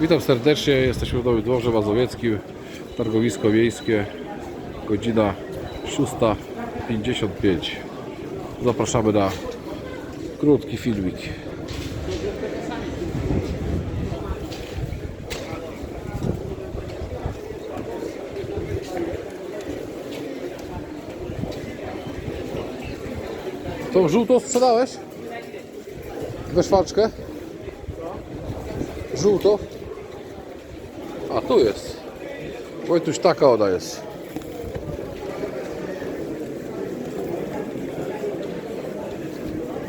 Witam serdecznie, jesteśmy w Nowym Dworze Mazowieckim, targowisko miejskie, godzina 6.55. Zapraszamy na krótki filmik. Tą żółtą sprzedałeś? We szwaczkę? Żółto? A tu jest. Wojtuś, taka ona jest.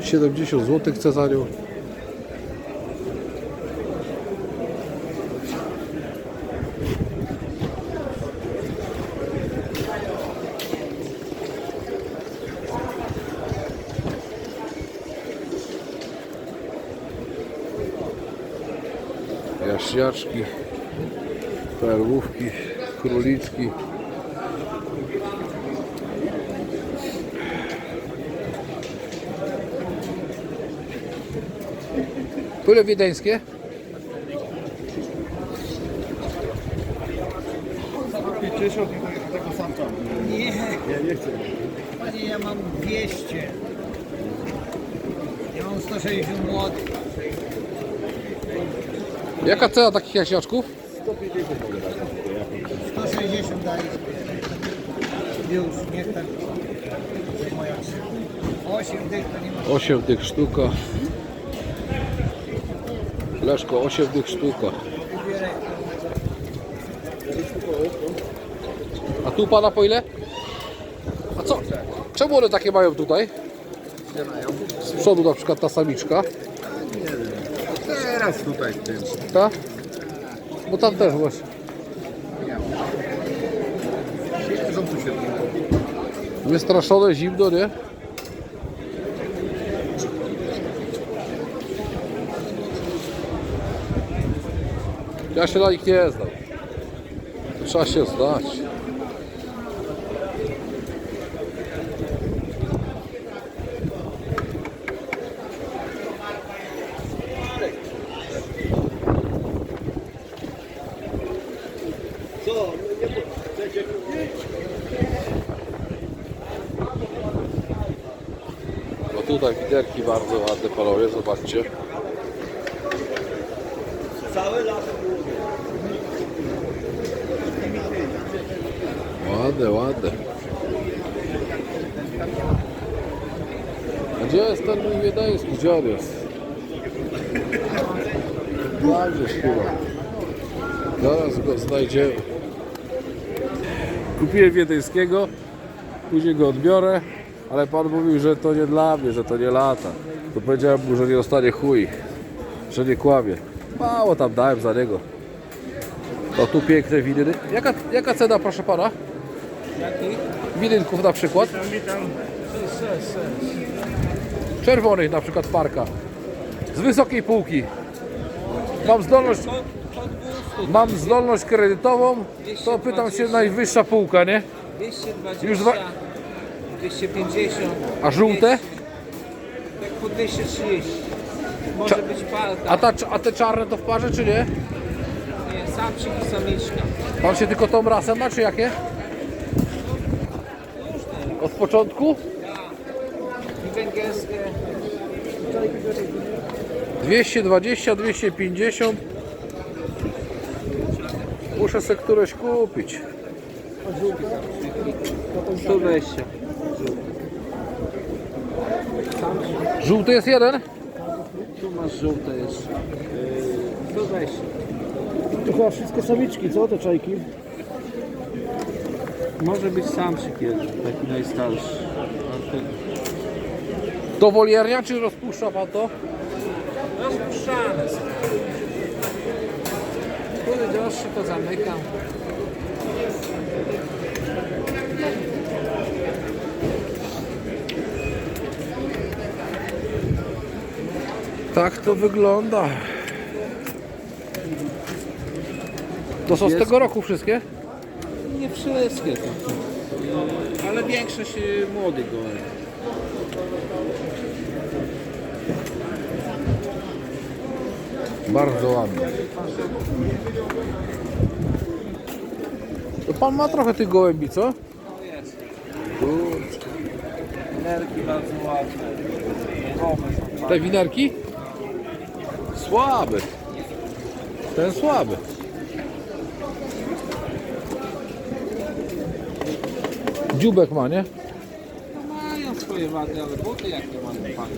Siedemdziesiąt złotych nią. Jaśniaczki, perłówki, króliczki. Tyle wiedeńskie? Nie. Panie, ja mam 200. Ja mam 160 młodych. Jaka cena takich jaśniaczków? 160 daję. Już, niech tak. Moja 8 dych to nie ma. 8 tych sztuka. Leszko, 8 tych sztuka. A tu pana po ile? A co? Czemu one takie mają tutaj? Z przodu na przykład ta samiczka. Teraz tutaj w tym. Ta? Bo tam też właśnie. Wystraszone, zimno, nie? Ja się na nich nie znam. Trzeba się znać. No tutaj widerki bardzo ładne panowie, zobaczcie. Ładne, ładne. A gdzie jest ten mój wiedeński? Gdzie on jest? Śpiewa. Zaraz go znajdziemy. Kupiłem wiedeńskiego, później go odbiorę, ale pan mówił, że to nie dla mnie, że to nie lata. To powiedziałem mu, że nie dostanie chuj, że nie kłamie. Mało tam dałem za niego. To tu piękne winy. Jaka, jaka cena, proszę pana? Jaki? Winynków na przykład? Witam. Czerwonych na przykład parka. Z wysokiej półki. Mam zdolność, mam zdolność kredytową, to pytam się najwyższa półka, nie? 220, Już dwa- 250, A żółte? tak po 230. Może Cza- być parka, A, ta, a te czarne to w parze czy nie? nie, samczyk i samiczka. Pan się tylko tą rasę ma, czy jakie? Od początku? I węgierskie 220, 250. Muszę sobie któreś kupić. 120. Żółty jest jeden? Tu masz żółte jeszcze. Yy, 120. To chyba wszystko samiczki, co te czajki? Może być samczyk jeden, taki najstarszy. Do woliernia, czy rozpuszcza pan to? Rozpuszczane są. Który droższy to zamykam. Tak to wygląda. To są z tego roku wszystkie? Nie wszystkie, tak. ale większość y, młodych gołębi. Bardzo ładne. To pan ma trochę tych gołębi, co? Kurczę. Bardzo ładne. Te winerki? Słaby. Ten słaby. Dziubek ma, nie? No mają swoje wady, ale buty jakie mają fajne.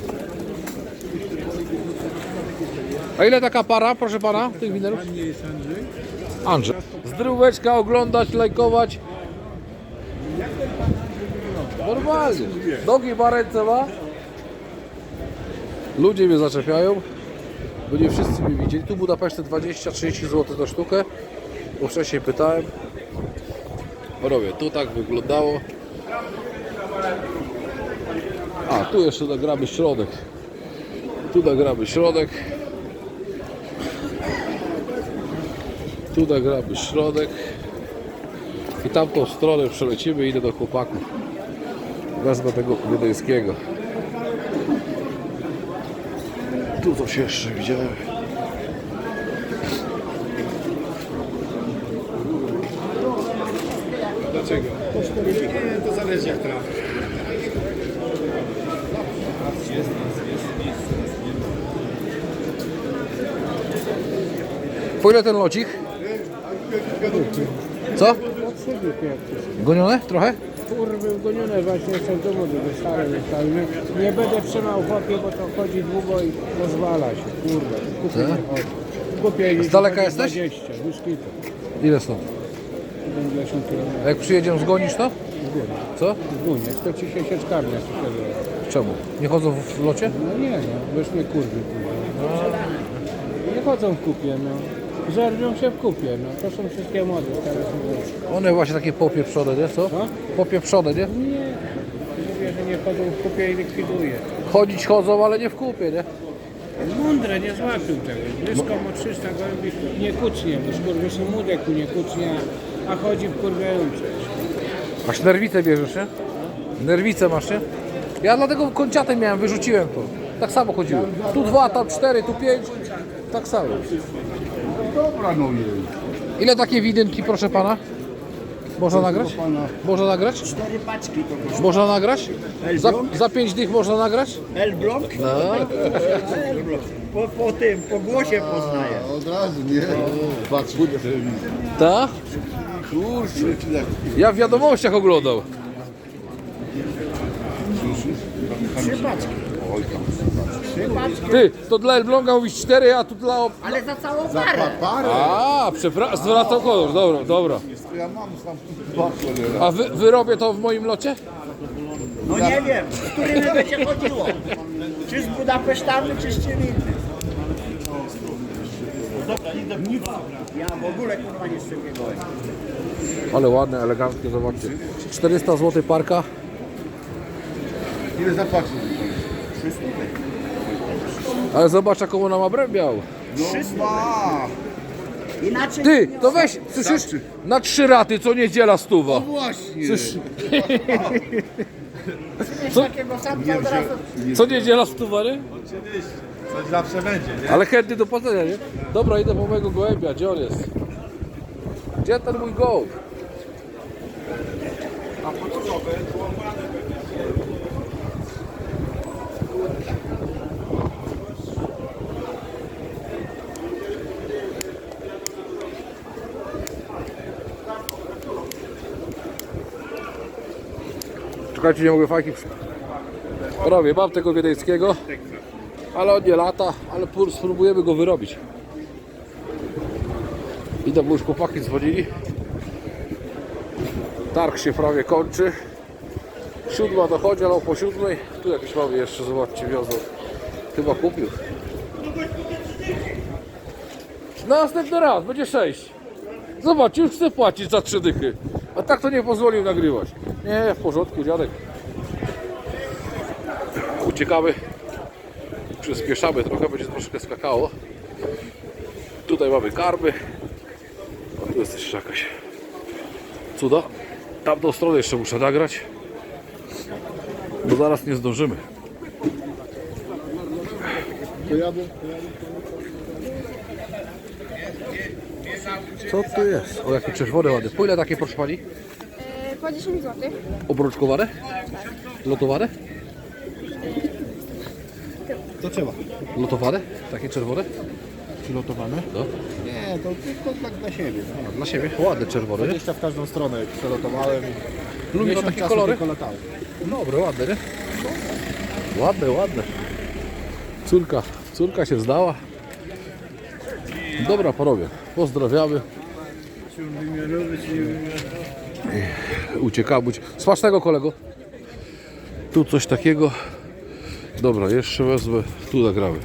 A ile taka para, proszę pana, tych winerów? Andrzej. Zdróweczka, oglądać, lajkować. Normalnie. Nogi ma, ręce ma. Ludzie mnie zaczepiają, bo nie wszyscy mnie widzieli. Tu Budapeszty 20-30 zł za sztukę, bo wcześniej pytałem. Robię, tu tak wyglądało. A, tu jeszcze nagramy środek. Tu nagramy środek. Tu nagramy środek. I tamtą stronę przelecimy i idę do chłopaków. Wezmę tego wiedeńskiego. Tu coś jeszcze widziałem. Dlaczego? Nie, to zależy jak trafi. Po ile ten locik? Co? Gonione trochę? Kurwy ugonione właśnie są do wody, wystale wystale. Nie będę trzymał chłopie, bo to chodzi długo i rozwala się. Kurde, kupię. Kupię Z daleka jesteś? 20, już kilka. Ile są? 50 km. Jak przyjedziemy zgonisz to? Co? Gunie, to ci się sieczkarnia sprzedała. Czemu? Nie chodzą w locie? No nie no, już mnie kurwy kurwa. Nie chodzą w kupie, no. Zerwią się w kupie, no. To są wszystkie młode, stare są One właśnie takie popieprzone, nie? Co? Co? Popieprzone, nie? Nie, mówię, że nie chodzą w kupie i likwiduje. Chodzić chodzą, ale nie w kupie, nie? Mądre, nie złapił czegoś. Blisko ma 300 gołębi, nie kucznie, bo skurwy są młodek nie kucznie, a chodzi w kurwę umrzeć. Masz nerwicę bierzesz, nie? Nerwicę masz, nie? Ja dlatego kończatę miałem, wyrzuciłem to. Tak samo chodziłem. Tu dwa, tam cztery, tu pięć. Tak samo. Dobra, no jej. Ile takie widynki, proszę pana? Można nagrać? pana. Można nagrać? Cztery paczki to kosztuje. Można nagrać? Za, za pięć dych można nagrać? L-blok? No. Po, po tym, po głosie poznaję. A, Od razu, nie? Patrz, budę telewizję. Tak? Kurczę. Ja w wiadomościach oglądał. Trzy paczki. Oj tam. Ty, to dla Elbląga mówisz cztery, a tu dla... op- Ale za całą parę. Pa, parę. A, przepraszam, zwracam kolor, dobra, dobra. Ja mam tam dwa cholera. A wy, wyrobię to w moim locie? No nie wiem, z którymi będzie chodziło. Czy z Budapesztami, czy z czym innym. Nic. Ja w ogóle kurwa nie szczepię gołem. Ale ładne, eleganckie, zobaczcie. 400 zł parka. Ile zapłacił? Ale zobacz jaką ona ma brębiał. No ma. Inaczej Ty, to weź, słyszysz? Na trzy raty, co niedziela stuwa. Właśnie. Słysz, co? takiego samca od razu. co niedziela stuwa, nie? Coś zawsze będzie, nie? Ale chętny do płacenia, nie? Dobra, idę po mojego gołębia, gdzie on jest? Gdzie ten mój gołąb? Czekajcie, nie mogę fajki. Robię, mam tego wiedeńskiego, ale on nie lata, ale spróbujemy go wyrobić. Idę, bo już chłopaki dzwonili. Targ się prawie kończy. Siódma dochodzi, ale po siódmej. Tu jakieś mamy jeszcze, zobaczcie, wiozą. Chyba kupił. Na następny raz, będzie sześć. Zobaczcie, już chcę płacić za trzy dychy. A tak to nie pozwolił nagrywać. Nie, w porządku, dziadek. Uciekamy. Przyspieszamy trochę, będzie troszkę skakało. Tutaj mamy karmy. A tu jest jeszcze jakaś cuda. Tamtą stronę jeszcze muszę nagrać. Bo zaraz nie zdążymy. Co tu jest? O, jakie czerwone ładne. Po ile takie, proszę Pani? Po 10 zł. Obrączkowane? Lotowane? To trzeba. Lotowane? Takie czerwone? Czy lotowane? No. Nie, to tylko tak dla siebie. A, Dla siebie. Ładne czerwone, nie? 20 w każdą stronę przelotowałem. Lubię Miesiąc takie czasu kolory? Tylko latały. Dobre, ładne, nie? Ładne, ładne. Córka, córka się zdała. Dobra, panowie, pozdrawiamy. Uciekamy. ucie- Smacznego kolego. Tu coś takiego. Dobra, jeszcze wezmę. Tu nagramy.